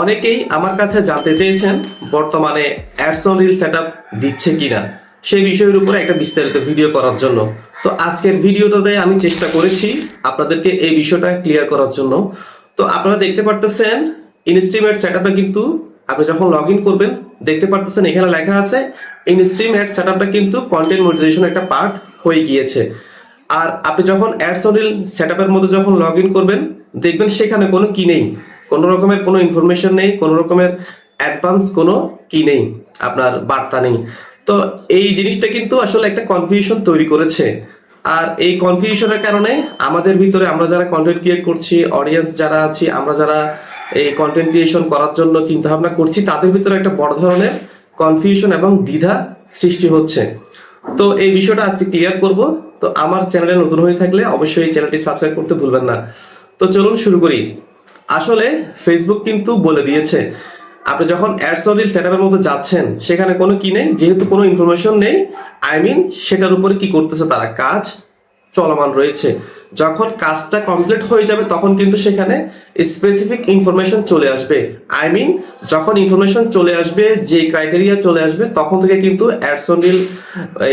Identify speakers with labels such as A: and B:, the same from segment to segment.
A: অনেকেই আমার কাছে জানতে চেয়েছেন বর্তমানে অ্যাডসন রিল সেট দিচ্ছে কিনা। সেই বিষয়ের উপরে একটা বিস্তারিত ভিডিও করার জন্য। তো আজকের ভিডিওটাতে আমি চেষ্টা করেছি আপনাদেরকে এই বিষয়টা ক্লিয়ার করার জন্য। তো আপনারা দেখতে পারতেছেন ইনস্ট্রিমেট সেট কিন্তু আপনি যখন লগ ইন করবেন, দেখতে পারতেছেন এখানে লেখা আছে ইনস্ট্রিম অ্যাড সেট আপটা কিন্তু কন্টেন্ট মনিটাইজেশন একটা পার্ট হয়ে গিয়েছে। আর আপনি যখন অ্যাডস রিল সেট আপের মধ্যে যখন লগ ইন করবেন, দেখবেন সেখানে কোনো কি নেই। রকমের কোনো ইনফরমেশন নেই, কোনো রকমের অ্যাডভান্স কোনো কি নেই, আপনার বার্তা নেই। তো এই জিনিসটা কিন্তু আসলে একটা কনফিউশন তৈরি করেছে। আর এই কনফিউশনের কারণে আমাদের ভিতরে আমরা যারা কন্টেন্ট ক্রিয়েট করছি অডিয়েন্স যারা আছি, আমরা যারা এই কন্টেন্ট ক্রিয়েশন করার জন্য চিন্তা ভাবনা করছি, তাদের ভিতরে একটা বড় ধরনের কনফিউশন এবং দ্বিধা সৃষ্টি হচ্ছে। তো এই বিষয়টা আজকে ক্লিয়ার করব। তো আমার চ্যানেলে নতুন হয়ে থাকলে অবশ্যই এই চ্যানেলটি সাবস্ক্রাইব করতে ভুলবেন না। তো চলুন শুরু করি। আসলে ফেসবুক কিন্তু বলে দিয়েছে, আপনি যখন অ্যাডস রিল সেট আপের মধ্যে যাচ্ছেন, সেখানে কোনো কি নেই? যেহেতু কোনো ইনফরমেশন নেই আই মিন সেটার উপরে কি করতেছে তারা? কাজ চলমান রয়েছে। যখন কাজটা কমপ্লিট হয়ে যাবে, তখন কিন্তু সেখানে স্পেসিফিক ইনফরমেশন চলে আসবে। আই মিন যখন ইনফরমেশন চলে আসবে, যে ক্রাইটেরিয়া চলে আসবে, তখন থেকে কিন্তু অ্যাডসন রিল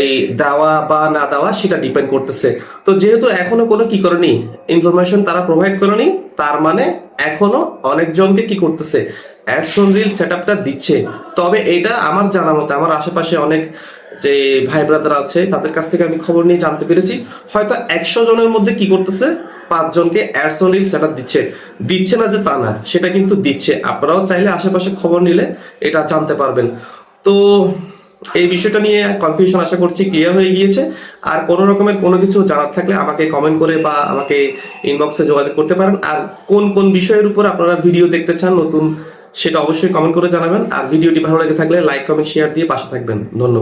A: এই দেওয়া বা না দেওয়া সেটা ডিপেন্ড করতেছে। তো যেহেতু এখনও কোনো কি করেনি ইনফরমেশন তারা প্রোভাইড করেনি, তার মানে এখনও অনেকজনকে কি করতেছে অ্যাডসন রিল সেট দিচ্ছে। তবে এটা আমার জানা মতে, আমার আশেপাশে অনেক যে ভাই ব্রাদার আছে, তাদের কাছ থেকে আমি খবর নিয়ে জানতে পেরেছি। হয়তো একশো জনের মধ্যে কি করতেছে, পাঁচজনকে অ্যাডসন রিল সেট দিচ্ছে। দিচ্ছে না যে তা না, সেটা কিন্তু দিচ্ছে। আপনারাও চাইলে আশেপাশে খবর নিলে এটা জানতে পারবেন। তো এই বিষয়টা নিয়ে কনফিউশন আশা করছি ক্লিয়ার হয়ে গিয়েছে। আর কোনো রকমের কোনো কিছু জানার থাকলে আমাকে কমেন্ট করে বা আমাকে ইনবক্সে যোগাযোগ করতে পারেন। আর কোন কোন বিষয়ের উপর আপনারা ভিডিও দেখতে চান, নতুন, সেটা অবশ্যই কমেন্ট করে জানাবেন। আর ভিডিওটি ভালো লেগে থাকলে লাইক কমেন্ট শেয়ার দিয়ে পাশে থাকবেন। ধন্যবাদ।